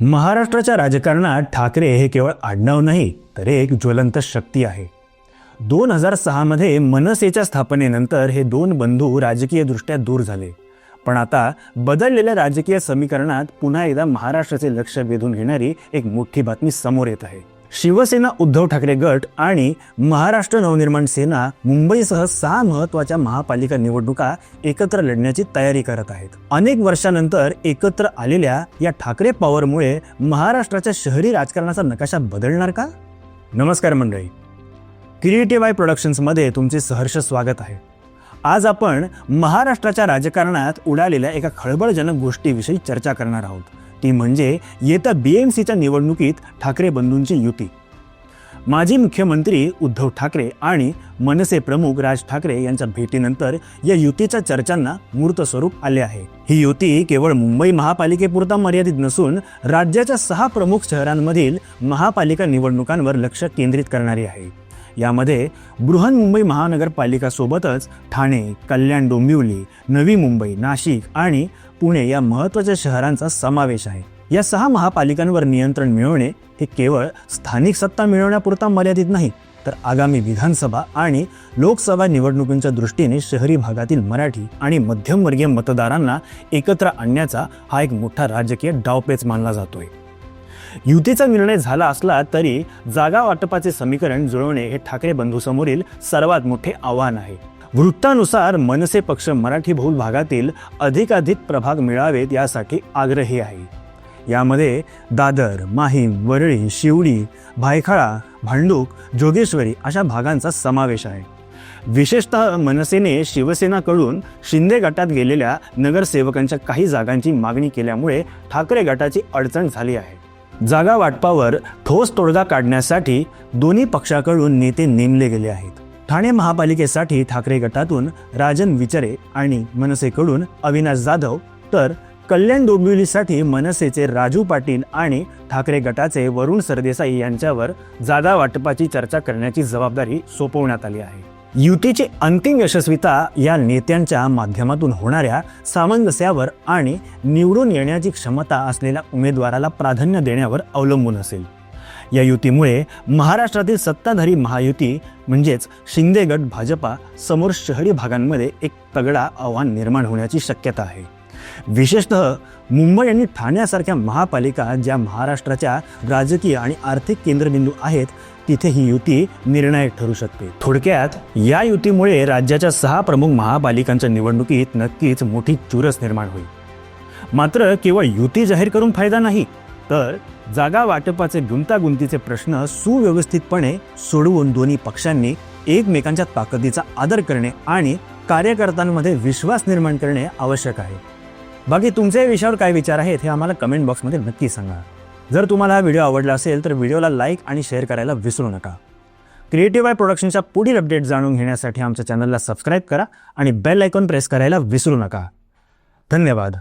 महाराष्ट्राच्या राजकारणात ठाकरे हे केवळ आडनाव नाही तर एक ज्वलंत शक्ती आहे. दोन हजार सहामध्ये मनसेच्या स्थापनेनंतर हे दोन बंधू राजकीयदृष्ट्या दूर झाले. पण आता बदललेल्या राजकीय समीकरणात पुन्हा एकदा महाराष्ट्राचे लक्ष वेधून घेणारी एक मोठी बातमी समोर येत आहे. शिवसेना उद्धव ठाकरे गट आणि महाराष्ट्र नवनिर्माण सेना मुंबईसह सहा महत्त्वाच्या महापालिका निवडणुका एकत्र लढण्याची तयारी करत आहेत. अनेक वर्षानंतर एकत्र आलेल्या या ठाकरे पॉवरमुळे महाराष्ट्राच्या शहरी राजकारणाचा नकाशा बदलणार का? नमस्कार मंडळी. क्रिएटिव्ह आय प्रोडक्शन्समध्ये तुमचे सहर्ष स्वागत आहे. आज आपण महाराष्ट्राच्या राजकारणात उडालेल्या एका खळबळजनक गोष्टीविषयी चर्चा करणार आहोत. ती म्हणजे येत्या बी एम सीच्या निवडणुकीत ठाकरे बंधूंची युती. माजी मुख्यमंत्री उद्धव ठाकरे आणि मनसे प्रमुख राज ठाकरे यांच्या भेटीनंतर या युतीच्या चर्चांना मूर्त स्वरूप आले आहे. ही युती केवळ मुंबई महापालिकेपुरता मर्यादित नसून राज्याच्या सहा प्रमुख शहरांमधील महापालिका निवडणुकांवर लक्ष केंद्रित करणारी आहे. यामध्ये बृहन्मुंबई महानगरपालिकासोबतच ठाणे कल्याण डोंबिवली नवी मुंबई नाशिक आणि पुणे या महत्त्वाच्या शहरांचा समावेश आहे. या सहा महापालिकांवर नियंत्रण मिळवणे हे केवळ स्थानिक सत्ता मिळवण्यापुरता मर्यादित नाही तर आगामी विधानसभा आणि लोकसभा निवडणुकींच्या दृष्टीने शहरी भागातील मराठी आणि मध्यमवर्गीय मतदारांना एकत्र आणण्याचा हा एक मोठा राजकीय डावपेच मानला जातोय. युतीचा निर्णय झाला असला तरी जागा वाटपाचे समीकरण जुळवणे हे ठाकरे बंधूसमोरील सर्वात मोठे आव्हान आहे. वृत्तानुसार मनसे पक्ष मराठी बहुल भागातील अधिकाधिक प्रभाग मिळावेत यासाठी आग्रही आहे. यामध्ये दादर माहीम वरळी शिवडी भायखळा भांडूप जोगेश्वरी अशा भागांचा समावेश आहे. विशेषतः मनसेने शिवसेनाकडून शिंदे गटात गेलेल्या नगरसेवकांच्या काही जागांची मागणी केल्यामुळे ठाकरे गटाची अडचण झाली आहे. जागा वाटपावर ठोस तोडगा काढण्यासाठी दोन्ही पक्षाकडून नेते नेमले गेले आहेत. ठाणे महापालिकेसाठी ठाकरे गटातून राजन विचारे आणि मनसेकडून अविनाश जाधव तर कल्याण डोंबिवलीसाठी मनसेचे राजू पाटील आणि ठाकरे गटाचे वरुण सरदेसाई यांच्यावर जागा वाटपाची चर्चा करण्याची जबाबदारी सोपवण्यात आली आहे. युतीची अंतिम यशस्वीता या नेत्यांच्या माध्यमातून होणाऱ्या सामंजस्यावर आणि निवडून येण्याची क्षमता असलेल्या उमेदवाराला प्राधान्य देण्यावर अवलंबून असेल. या युतीमुळे महाराष्ट्रातील सत्ताधारी महायुती म्हणजेच शिंदे गट भाजपा समोर शहरी भागांमध्ये एक तगडा आव्हान निर्माण होण्याची शक्यता आहे. विशेषतः मुंबई आणि ठाण्यासारख्या महापालिका ज्या महाराष्ट्राच्या राजकीय आणि आर्थिक केंद्रबिंदू आहेत तिथे ही युती निर्णायक ठरू शकते. थोडक्यात या युतीमुळे राज्याच्या सहा प्रमुख महापालिकांच्या निवडणुकीत नक्कीच मोठी चुरस निर्माण होईल. मात्र केवळ युती जाहीर करून फायदा नाही तर जागा वाटपाचे गुंतागुंतीचे प्रश्न सुव्यवस्थितपणे सोडवून दोन्ही पक्षांनी एकमेकांच्या ताकदीचा आदर करणे आणि कार्यकर्त्यांमध्ये विश्वास निर्माण करणे आवश्यक आहे. बाकी तुमचे या विषयावर काय विचार आहेत हे आम्हाला कमेंट बॉक्समध्ये नक्की सांगा. जर तुम्हाला हा व्हिडिओ आवडला असेल तर व्हिडिओला लाईक आणि शेअर करायला विसरू नका. क्रिएटिव्ह आय प्रोडक्शनच्या पुढील अपडेट जाणून घेण्यासाठी आमच्या चॅनलला सबस्क्राईब करा आणि बेल आयकॉन प्रेस करायला विसरू नका. धन्यवाद.